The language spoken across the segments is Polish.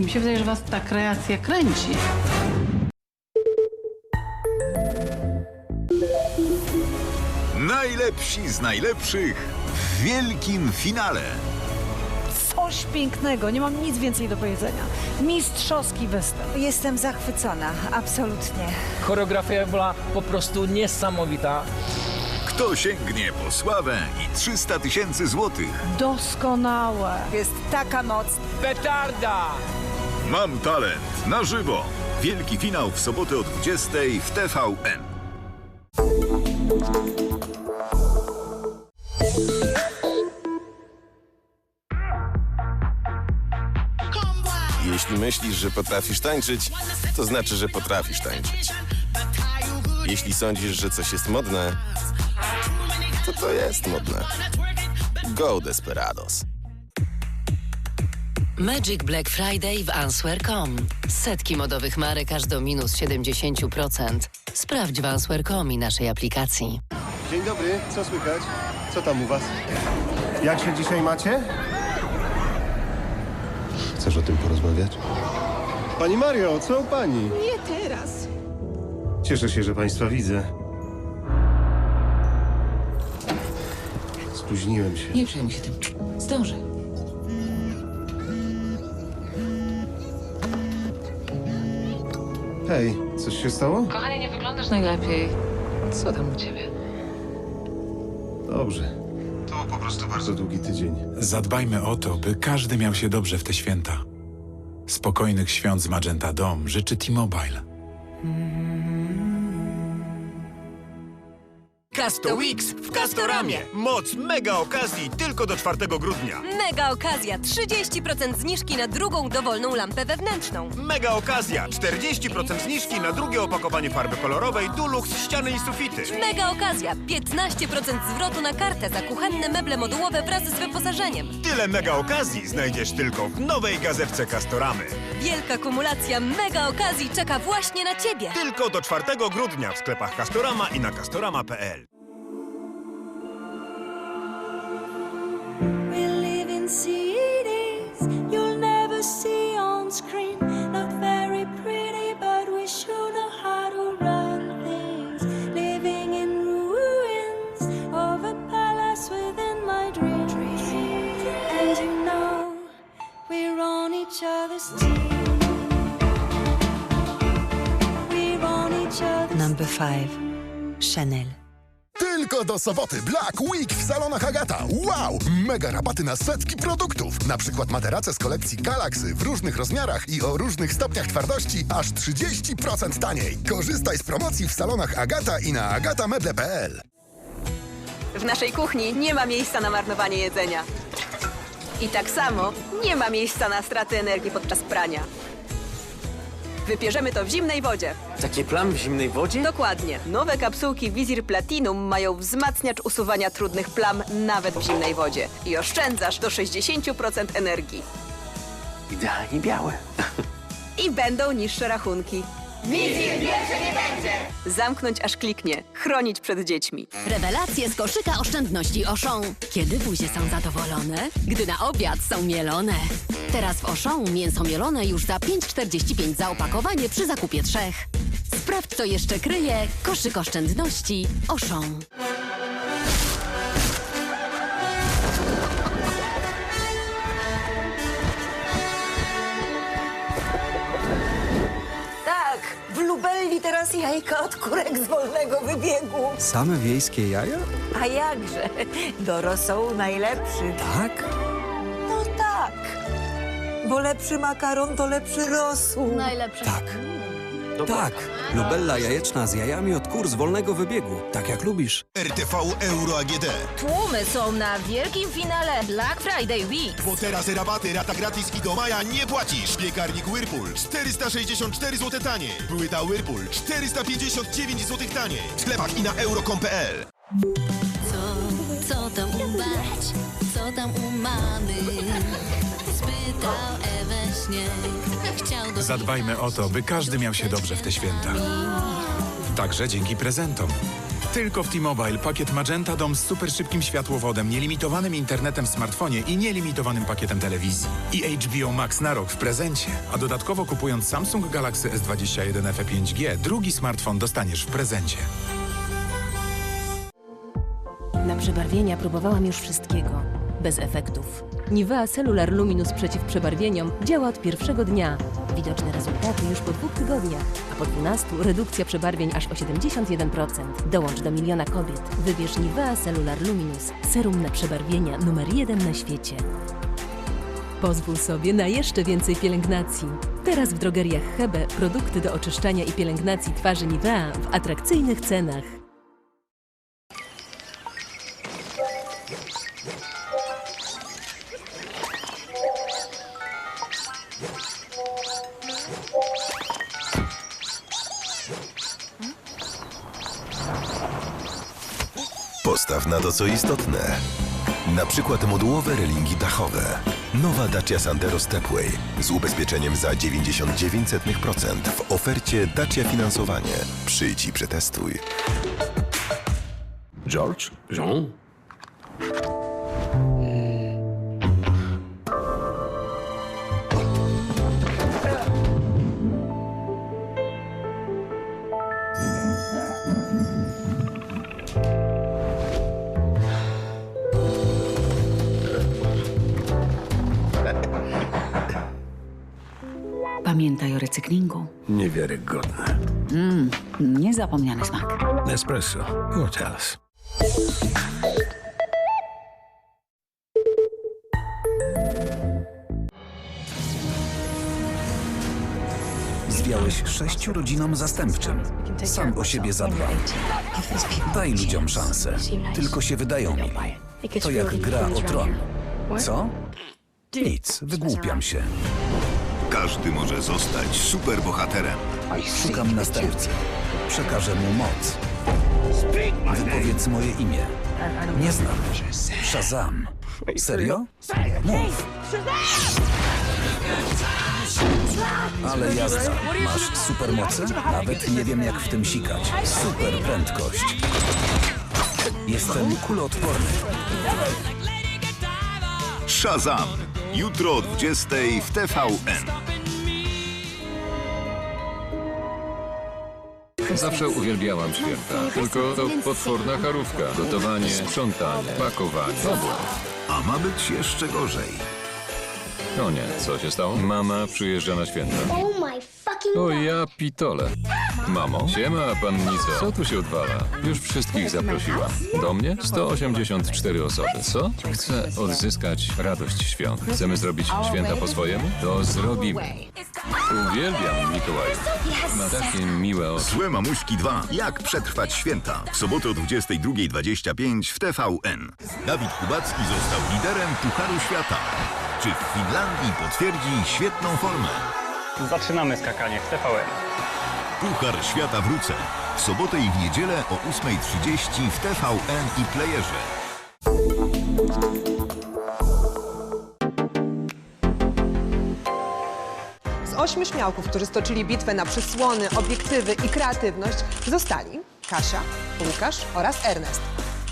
Mi się wydaje, że was ta kreacja kręci. Najlepsi z najlepszych w wielkim finale. Coś pięknego, nie mam nic więcej do powiedzenia. Mistrzowski występ. Jestem zachwycona, absolutnie. Choreografia była po prostu niesamowita. Kto sięgnie po sławę i 300 tysięcy złotych? Doskonałe. Jest taka moc. Petarda! Mam talent na żywo. Wielki finał w sobotę o 20 w TVN. Jeśli myślisz, że potrafisz tańczyć, to znaczy, że potrafisz tańczyć. Jeśli sądzisz, że coś jest modne, to to jest modne. Go Desperados. Magic Black Friday w Answer.com. Setki modowych marek aż do minus 70%. Sprawdź w Answer.com i naszej aplikacji. Dzień dobry, co słychać? Co tam u was? Jak się dzisiaj macie? Chcesz o tym porozmawiać? Pani Mario, co u pani? Nie teraz. Cieszę się, że państwa widzę. Spóźniłem się. Nie przejmuj się tym. Zdążę. Hej, coś się stało? Kochanie, nie wyglądasz najlepiej. Co tam u ciebie? Dobrze. To po prostu bardzo długi tydzień. Zadbajmy o to, by każdy miał się dobrze w te święta. Spokojnych świąt z Magenta Dom życzy T-Mobile. Casto Weeks w Castoramie. Moc mega okazji tylko do 4 grudnia. Mega okazja! 30% zniżki na drugą dowolną lampę wewnętrzną. Mega okazja. 40% zniżki na drugie opakowanie farby kolorowej Dulux ściany i sufity. Mega okazja! 15% zwrotu na kartę za kuchenne meble modułowe wraz z wyposażeniem. Tyle mega okazji znajdziesz tylko w nowej gazewce Castoramy. Wielka kumulacja mega okazji czeka właśnie na Ciebie! Tylko do 4 grudnia w sklepach Castorama i na castorama.pl. Number 5 Chanel Tylko do soboty Black Week w salonach Agata. Wow! Mega rabaty na setki produktów. Na przykład materace z kolekcji Galaxy w różnych rozmiarach i o różnych stopniach twardości aż 30% taniej. Korzystaj z promocji w salonach Agata i na agatameble.pl. W naszej kuchni nie ma miejsca na marnowanie jedzenia. I tak samo nie ma miejsca na straty energii podczas prania. Wypierzemy to w zimnej wodzie. Takie plamy w zimnej wodzie? Dokładnie. Nowe kapsułki Wizir Platinum mają wzmacniacz usuwania trudnych plam nawet w zimnej wodzie. I oszczędzasz do 60% energii. Idealnie białe. I będą niższe rachunki. Wizir więcej nie będzie! Zamknąć aż kliknie. Chronić przed dziećmi. Rewelacje z koszyka oszczędności Auchan. Kiedy buzie są zadowolone? Gdy na obiad są mielone. Teraz w Auchan mięso mielone już za 5,45 za opakowanie przy zakupie trzech. Sprawdź, co jeszcze kryje koszyk oszczędności Auchan. W Lubelli teraz jajka od kurek z wolnego wybiegu. Same wiejskie jaja? A jakże? Do rosołu najlepszy. Tak? No tak. Bo lepszy makaron to lepszy rosół. Tak. Tak. Lubella jajeczna z jajami od kur z wolnego wybiegu. Tak jak lubisz. RTV Euro AGD. Tłumy są na wielkim finale Black Friday Week. Bo teraz rabaty, rata gratis i do maja nie płacisz. Piekarnik Whirlpool 464 zł taniej. Płyta Whirlpool 459 zł taniej. W sklepach i na euro.com.pl. Co, co tam u? Co tam u mamy? Spytał do Zadbajmy o to, by każdy miał się dobrze w te święta. Także dzięki prezentom. Tylko w T-Mobile pakiet Magenta Dom z super szybkim światłowodem, nielimitowanym internetem w smartfonie i nielimitowanym pakietem telewizji. I HBO Max na rok w prezencie. A dodatkowo kupując Samsung Galaxy S21 FE 5G, drugi smartfon dostaniesz w prezencie. Na przebarwienia próbowałam już wszystkiego. Bez efektów. Nivea Cellular Luminous przeciw przebarwieniom działa od pierwszego dnia. Widoczne rezultaty już po dwóch tygodniach, a po 12 redukcja przebarwień aż o 71%. Dołącz do miliona kobiet. Wybierz Nivea Cellular Luminous. Serum na przebarwienia numer jeden na świecie. Pozwól sobie na jeszcze więcej pielęgnacji. Teraz w drogeriach Hebe produkty do oczyszczania i pielęgnacji twarzy Nivea w atrakcyjnych cenach. Postaw na to, co istotne. Na przykład modułowe relingi dachowe. Nowa Dacia Sandero Stepway z ubezpieczeniem za 99% w ofercie Dacia Finansowanie. Przyjdź i przetestuj. George? Jean? Niewiarygodne. Mmm, niezapomniany smak. Nespresso. Hotels. Zwiałeś sześciu rodzinom zastępczym. Sam o siebie zadbam. Daj ludziom szansę. Tylko się wydają mi. To jak gra o tron. Co? Nic, wygłupiam się. Każdy może zostać superbohaterem. Szukam następcy. Przekażę mu moc. Wypowiedz moje imię. Nie znam. Shazam. Serio? Mów. Ale jazda. Masz supermoce? Nawet nie wiem jak w tym sikać. Super prędkość. Jestem kuloodporny. Shazam! Jutro o 20 w TVN. Zawsze uwielbiałam święta. Tylko to potworna charówka. Gotowanie, sprzątanie, pakowanie. Problem. A ma być jeszcze gorzej. No nie, co się stało? Mama przyjeżdża na święta. O ja pitole. Mamo, siema pannico. Co tu się odwala? Już wszystkich zaprosiłam. Do mnie? 184 osoby. Co? Chcę odzyskać radość świąt. Chcemy zrobić święta po swojemu? To zrobimy. Uwielbiam Mikołajów. Ma takie miłe oczy. Złe Mamuśki 2. Jak przetrwać święta? W sobotę o 22.25 w TVN. Dawid Kubacki został liderem Pucharu Świata. Czy w Finlandii potwierdzi świetną formę? Zaczynamy skakanie w TVN. Puchar Świata wrócę. W sobotę i w niedzielę o 8.30 w TVN i Playerze. Z ośmiu śmiałków, którzy stoczyli bitwę na przysłony, obiektywy i kreatywność, zostali Kasia, Łukasz oraz Ernest.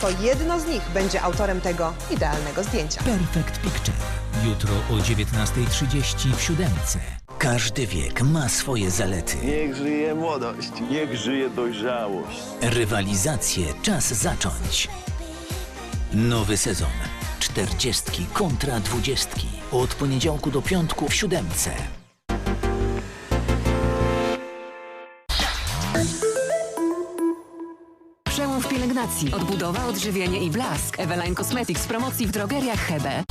To jedno z nich będzie autorem tego idealnego zdjęcia. Perfect Picture. Jutro o 19.30 w siódemce. Każdy wiek ma swoje zalety. Niech żyje młodość, niech żyje dojrzałość. Rywalizację czas zacząć. Nowy sezon. Czterdziestki kontra dwudziestki. Od poniedziałku do piątku w siódemce. Przełom w pielęgnacji. Odbudowa, odżywienie i blask. Eveline Cosmetics w promocji w drogeriach Hebe.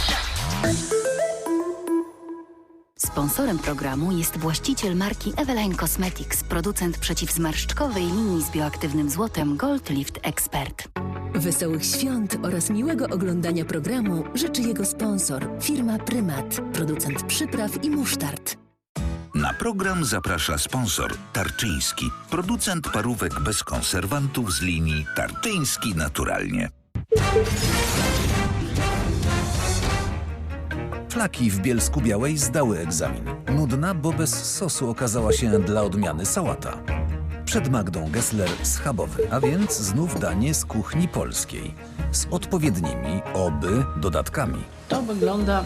Sponsorem programu jest właściciel marki Eveline Cosmetics, producent przeciwzmarszczkowej linii z bioaktywnym złotem Gold Lift Expert. Wesołych świąt oraz miłego oglądania programu życzy jego sponsor, firma Prymat, producent przypraw i musztard. Na program zaprasza sponsor Tarczyński, producent parówek bez konserwantów z linii Tarczyński Naturalnie. Flaki w Bielsku Białej zdały egzamin. Nudna, bo bez sosu okazała się dla odmiany sałata. Przed Magdą Gessler schabowy, a więc znów danie z kuchni polskiej. Z odpowiednimi, oby, dodatkami. To wygląda